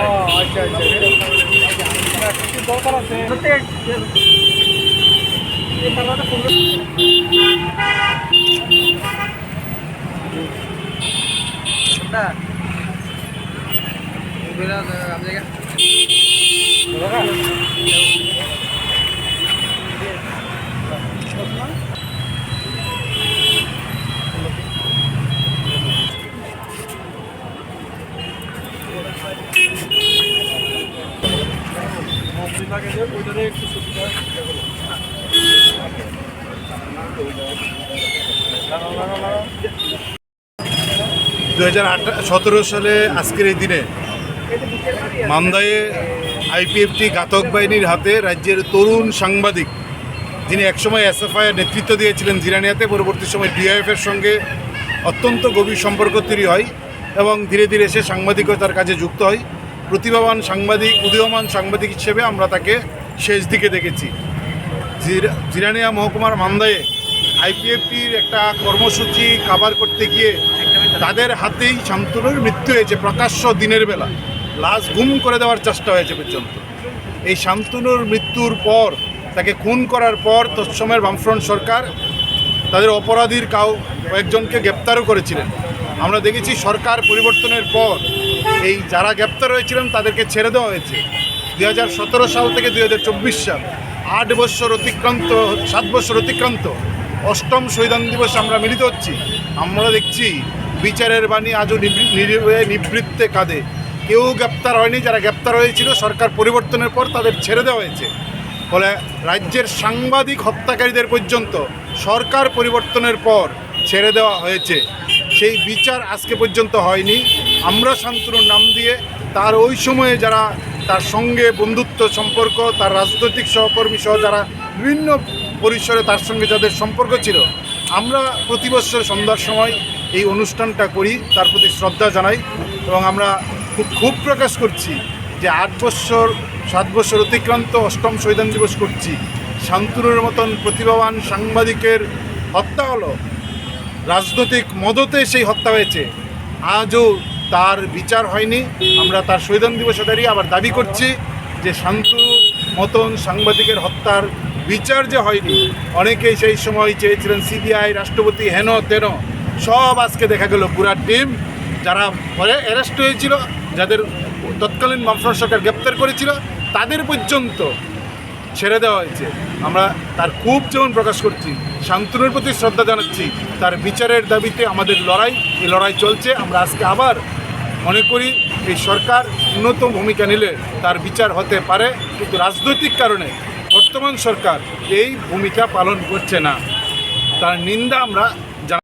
ও আচ্ছা আচ্ছা কি দরকার আছে এই দু হাজার সতেরো সালে আজকের এই দিনে মান্দায়ে আইপিএফটি ঘাতক বাহিনীর হাতে রাজ্যের তরুণ সাংবাদিক, যিনি একসময় এসএফআই এর নেতৃত্ব দিয়েছিলেন জিরানিয়াতে, পরবর্তী সময় ডিআইএফের সঙ্গে অত্যন্ত গভীর সম্পর্ক তৈরি হয় এবং ধীরে ধীরে সে সাংবাদিকতার কাজে যুক্ত হয়। প্রতিভাবান সাংবাদিক, উদীয়মান সাংবাদিক হিসেবে আমরা তাকে শেষ দিকে দেখেছি। জিরানিয়া মহকুমার মান্দায়ে আইপিএফটির একটা কর্মসূচি কাভার করতে গিয়ে তাদের হাতেই শান্তনুর মৃত্যু হয়েছে প্রকাশ্য দিনের বেলা। লাশ গুম করে দেওয়ার চেষ্টা হয়েছে পর্যন্ত। এই শান্তনুর মৃত্যুর পর, তাকে খুন করার পর তৎসময়ের বামফ্রন্ট সরকার তাদের অপরাধীর কাউ, কয়েকজনকে গ্রেপ্তারও করেছিলেন। আমরা দেখেছি সরকার পরিবর্তনের পর এই যারা গ্রেপ্তার হয়েছিলেন, তাদেরকে ছেড়ে দেওয়া হয়েছে। দুই হাজার সতেরো সাল থেকে দুই হাজার চব্বিশ সাল, আট বছর অতিক্রান্ত, সাত বছর অতিক্রান্ত, অষ্টম শহীদান দিবস আমরা মিলিত হচ্ছি। আমরা দেখছি বিচারের বাণী আজও নিবৃত্তে কাঁদে। কেউ গ্রেপ্তার হয়নি, যারা গ্রেপ্তার হয়েছিল, সরকার পরিবর্তনের পর তাদের ছেড়ে দেওয়া হয়েছে। ফলে রাজ্যের সাংবাদিক হত্যাকারীদের পর্যন্ত সরকার পরিবর্তনের পর ছেড়ে দেওয়া হয়েছে। সেই বিচার আজকে পর্যন্ত হয়নি। আমরা শান্তনুর নাম দিয়ে তার ওই সময়ে যারা তার সঙ্গে বন্ধুত্ব সম্পর্ক, তার রাজনৈতিক সহকর্মী সহ যারা বিভিন্ন পরিসরে তার সঙ্গে যাদের সম্পর্ক ছিল, আমরা প্রতি বছর সন্ধ্যার সময় এই অনুষ্ঠানটা করি, তার প্রতি শ্রদ্ধা জানাই এবং আমরা খুব ক্ষোভ প্রকাশ করছি যে আট বছর, সাত বছর অতিক্রান্ত অষ্টম শহীদান দিবস করছি। শান্তনুর মতন প্রতিভাবান সাংবাদিকের হত্যা হলো। রাজনৈতিক মদতে সেই হত্যা হয়েছে। আজও তার বিচার হয়নি। আমরা তার শহীদান দিবসে দাঁড়িয়ে আবার দাবি করছি যে শান্তনু মতন সাংবাদিকের হত্যার বিচার যে হয়নি অনেকেই সেই সময় চেয়েছিলেন সিবিআই, রাষ্ট্রপতি, হেন তেন, সব আজকে দেখা গেল পুরা টিম যারা পরে অ্যারেস্ট হয়েছিল, যাদের তৎকালীন বামফ্রন্ট সরকার গ্রেপ্তার করেছিল, তাদের পর্যন্ত ছেড়ে দেওয়া হয়েছে। আমরা তার খুব যেমন প্রকাশ করছি শান্তনুর প্রতি শ্রদ্ধা জানাচ্ছি, তার বিচারের দাবিতে আমাদের লড়াই, এই লড়াই চলছে। আমরা আজকে আবার মনে করি এই সরকার উন্নত ভূমিকা নিলে তার বিচার হতে পারে, কিন্তু রাজনৈতিক কারণে বর্তমান সরকার এই ভূমিকা পালন করছে না। তার নিন্দা আমরা